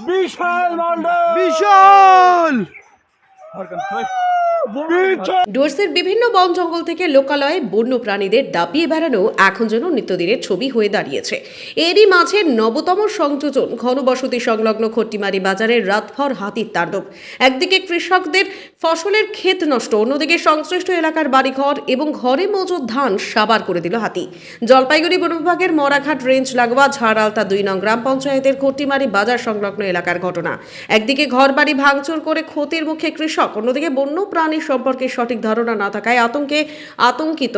বিশাল মন্ডল বিশাল! ডুয়ার্সের বিভিন্ন বন জঙ্গল থেকে লোকালয়ে বন্য প্রাণীদের দাপিয়ে বেড়ানো এখন যেন নিত্যদিনের ছবি হয়ে দাঁড়িয়েছে। এরই মাঝে নবতম সংযোজন ঘনবসতি সংলগ্ন খট্টিমারি বাজারের রাতভর হাতির তাণ্ডব। একদিকে কৃষকদের ফসলের ক্ষেত নষ্ট, অন্যদিকে সংশ্লিষ্ট এলাকার বাড়িঘর এবং ঘরে মজুদ ধান সাবার করে দিল হাতি। জলপাইগুড়ি বন বিভাগের মরাঘাট রেঞ্জ লাগোয়া ঝাড়ালতা দুই নং গ্রাম পঞ্চায়েতের খট্টিমারি বাজার সংলগ্ন এলাকার ঘটনা। একদিকে ঘরবাড়ি ভাঙচুর করে ক্ষতির মুখে কৃষক, অন্যদিকে বন্য প্রাণী সম্পর্কে সঠিক ধারণা না থাকায় আতঙ্কে আতঙ্কিত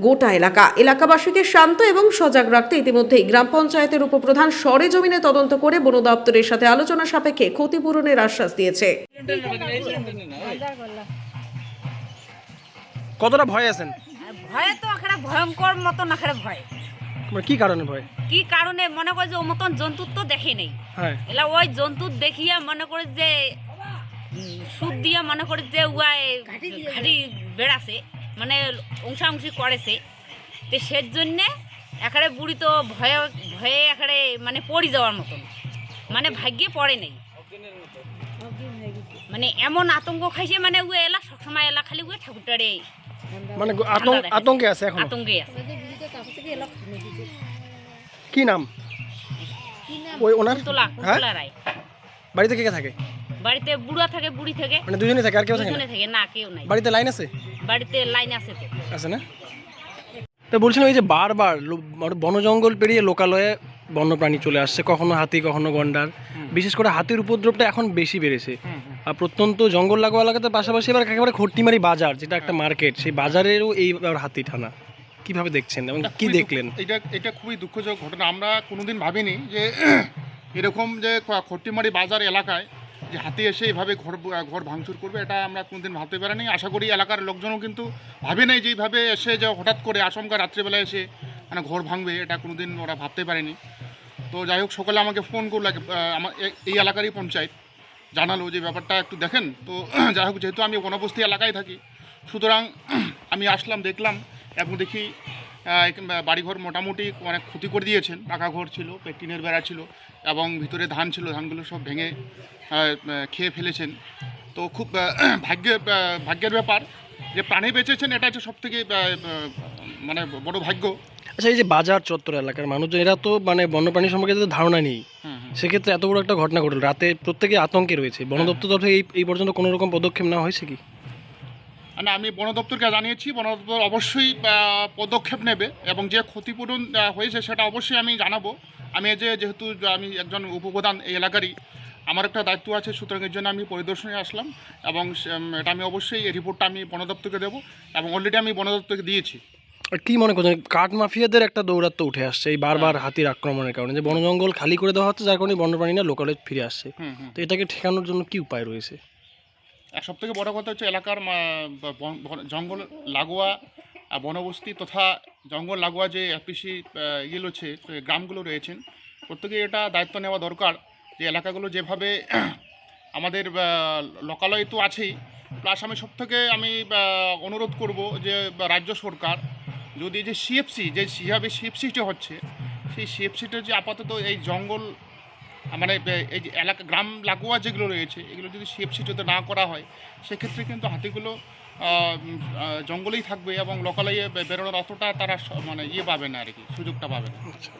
গোটা এলাকা। এলাকাবাসীকে শান্ত এবং সজাগ রাখতে ইতিমধ্যেই গ্রাম পঞ্চায়েতের উপপ্রধান সরেজমিনে তদন্ত করে বন দপ্তরের সাথে আলোচনা সাপেক্ষে ক্ষতিপূরণের আশ্বাস দিয়েছে। কতটা ভয় আছেন? ভয়ে তো একটা ভয়ঙ্কর মতন একটা ভয়। মানে কি কারণে ভয়? কি কারণে? মনে করে যে ও মতন জন্তুর তো দেখে নেই। হ্যাঁ। এলা ওই জন্তুর দেখিয়া মনে করে যে সুদ দিয়া মনে করে যে উয়াই ঘাটি বেড়াছে মানে অংশাংশি করেছে তো সের জন্যে এখানে বুড়ি তো ভয়ে ভয়ে এখানে মানে পড়ে যাওয়ার মতন। মানে ভাগ্যে পড়ে নেই। মানে এমন আতঙ্ক খাইছে মানে ও এলা সবসময় এলা খালি ও ঠাকুরটারে মানে আতঙ্ক আতঙ্কে আছে এখন? আতঙ্কে আছে। কি নাম? ওই ওনার? হ্যাঁ? বাড়িতে কে কে থাকে? বাড়িতে বুড়া থাকে বুড়ি থাকে। মানে দুজনেই থাকে আর কেউ থাকে দুজনে থাকে না কেউ নাই। বাড়িতে লাইন আছে? বাড়িতে লাইন আছে তো। আছে না? তো বলছিলাম এই যে বারবার মানে বন জঙ্গল পেরিয়ে লোকালয়ে বন্যপ্রাণী চলে আসছে কখনো হাতি কখনো গন্ডার। বিশেষ করে হাতির উপদ্রবটা এখন বেশি বেড়েছে। আর প্রত্যন্ত জঙ্গল লাগোয়া এলাকাতে পাশাপাশি এবার একেবারে খট্টিমারি বাজার যেটা একটা মার্কেট সেই বাজারেরও এই হাতি টানা। কীভাবে দেখছেন এবং কি দেখলেন? এটা এটা খুবই দুঃখজনক ঘটনা। আমরা কোনোদিন ভাবিনি যে এরকম যে খট্টিমারি বাজার এলাকায় যে হাতে এসে এভাবে ঘর ঘর ভাঙচুর করবে, এটা আমরা কোনোদিন ভাবতে পারিনি। আশা করি এলাকার লোকজনও কিন্তু ভাবে নাই যে এইভাবে এসে যে হঠাৎ করে আচমকা রাত্রিবেলা এসে মানে ঘর ভাঙবে, এটা কোনোদিন ওরা ভাবতে পারেনি। তো যাই হোক, সকালে আমাকে ফোন করল আমার এই এলাকারই পঞ্চায়েত। জানালো যে ব্যাপারটা একটু দেখেন। তো যাই হোক, যেহেতু আমি বনবস্তি এলাকায় থাকি, সুতরাং আমি আসলাম, দেখলাম এবং দেখি বাড়িঘর মোটামুটি অনেক ক্ষতি করে দিয়েছেন। পাকা ঘর ছিল টিনের বেড়া ছিল এবং ভিতরে ধান ছিল ধানগুলো সব ভেঙে খেয়ে ফেলেছেন। তো খুব আহ, ভাগ্যের ভাগ্যের ব্যাপার যে প্রাণী বেঁচেছেন এটা হচ্ছে সব থেকে মানে বড় ভাগ্য। আচ্ছা এই যে বাজার চত্বর এলাকার মানুষজন এরা তো মানে বন্যপ্রাণী সম্পর্কে তাদের ধারণা নেই। সেক্ষেত্রে এত বড় একটা ঘটনা ঘটল রাতে প্রত্যেকে আতঙ্কে রয়েছে। বন দপ্তর তরফে এই এই পর্যন্ত কোনো রকম পদক্ষেপ নেওয়া হয়েছে কি? না আমি বন দপ্তরকে জানিয়েছি বন দপ্তর অবশ্যই পদক্ষেপ নেবে এবং যে ক্ষতিপূরণ হয়েছে সেটা অবশ্যই আমি জানাব। আমি এই যে যেহেতু আমি একজন উপপ্রধান এই এলাকারই আমার একটা দায়িত্ব আছে সুতরাং এর জন্য আমি পরিদর্শনে আসলাম এবং এটা আমি অবশ্যই এই রিপোর্টটা আমি বন দপ্তরকে দেবো এবং অলরেডি আমি বন দপ্তরকে দিয়েছি। কি মনে করছেন কাঠ মাফিয়াদের একটা দৌরাত্ম উঠে আসছে এই বারবার হাতির আক্রমণের কারণে যে বন জঙ্গল খালি করে দেওয়া হচ্ছে যার কারণে বন্যপ্রাণীরা লোকালে ফিরে আসছে। তো এটাকে ঠেকানোর জন্য কি উপায় রয়েছে? সব থেকে বড় কথা হচ্ছে এলাকার জঙ্গল লাগোয়া বনবস্তি তথা জঙ্গল লাগোয়া যে এপিসি ইয়ে রয়েছে গ্রামগুলো রয়েছেন প্রত্যেকে এটা দায়িত্ব নেওয়া দরকার যে এলাকাগুলো যেভাবে আমাদের লোকালয় তো আছেই, প্লাস আমি সব থেকে আমি অনুরোধ করব যে রাজ্য সরকার যদি যে সিএফসি যে যেভাবে সিএফসিটা হচ্ছে, সেই সিএফসিটা যে আপাতত এই জঙ্গল মানে এই যে এলাকা, গ্রাম লাগোয়া যেগুলো রয়েছে, এগুলো যদি সেপসি যদি না করা হয়, সেক্ষেত্রে কিন্তু হাতিগুলো জঙ্গলেই থাকবে এবং লোকালয়ে বেরোনোর অতটা তারা মানে ইয়ে পাবে না আর কি, সুযোগটা পাবে না। আচ্ছা।